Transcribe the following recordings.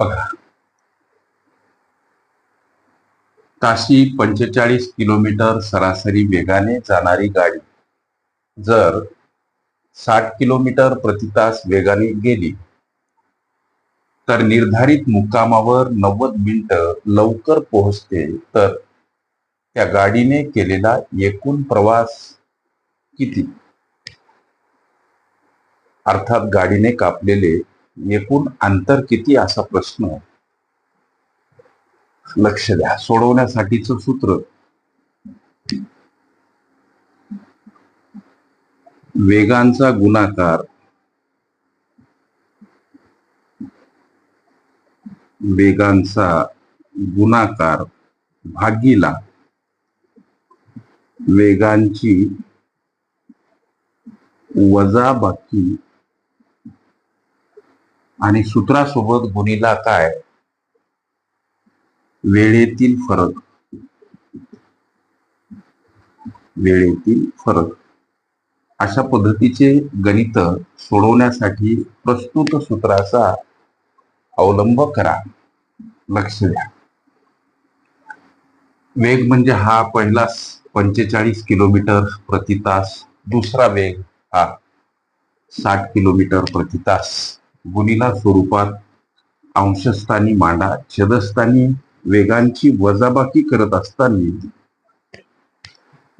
बघा. ताशी पंचेचाळीस किलोमीटर सरासरी वेगाने जाणारी गाडी. जर साठ किलोमीटर प्रति तास वेगाने गेली तर निर्धारित मुक्कामावर नव्वद मिनिटं लवकर पोहोचते तर त्या गाडीने केलेला एकूण प्रवास किती? अर्थात गाडीने कापलेले एकूण अंतर किती असा प्रश्न लक्ष द्या. सोडवण्यासाठीच सूत्र. वेगांचा गुणाकार. वेगांचा गुणाकार भागीला. वेगांची वजाबाकी आणि सूत्रासोबत गुणीला काय? वेळेतील फरक. वेळेतील फरक. अशा पद्धतीचे गणित सोडवण्यासाठी प्रस्तुत सूत्राचा अवलंब करा. लक्ष द्या. वेग म्हणजे हा पहिला पंचेचाळीस किलोमीटर प्रति तास दुसरा वेग हा साठ किलोमीटर प्रति तास. गुणिला स्वरूपात अंशस्थानी मांडा छदस्थानी वेगांची वजाबाकी करत असताना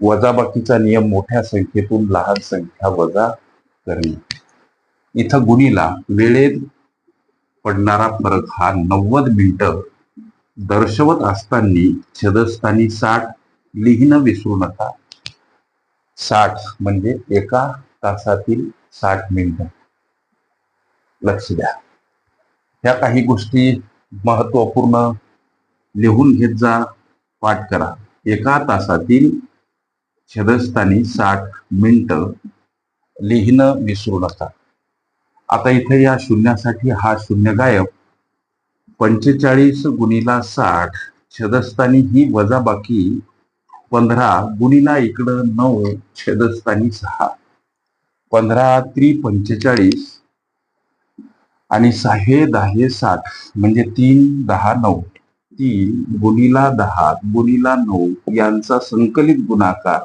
वजाबाकीचा नियम मोठ्या संख्येतून लहान संख्या वजा करणे. इथं गुणीला वेळेत पडणारा फरक हा नव्वद मिनिटं दर्शवत असताना छदस्थानी साठ लिहिणं विसरू नका. साठ म्हणजे एका तासातील साठ मिनिटं. लक्ष द्या. ह्या काही गोष्टी महत्त्वपूर्ण लिहून घेत जा पाठ करा. एका तासातील छदस्थानी साठ मिनट लिहिणं विसरू नका. आता इथे या शून्यासाठी हा शून्य गायब. पंचेचाळीस गुणीला साठ छदस्थानी ही वजाबाकी पंधरा गुणीला इकडं नऊ छेदस्थानी सहा. पंधरा त्री पंचेचाळीस आणि सहा दहा साठ म्हणजे तीन दहा नऊ. तीन गुणीला दहा गुणीला नऊ यांचा संकलित गुणाकार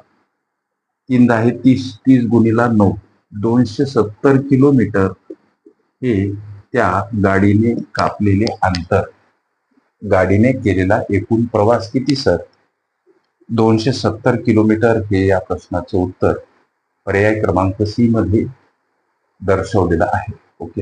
तीन दहा तीस तीस गुणीला नऊ दोनशे सत्तर किलोमीटर हे त्या गाडीने कापलेले अंतर. गाडीने केलेला एकूण प्रवास किती सर? दोनशे सत्तर किलोमीटर हे या प्रश्नाचं उत्तर पर्याय क्रमांक सी मध्ये दर्शवलेलं आहे. ओके.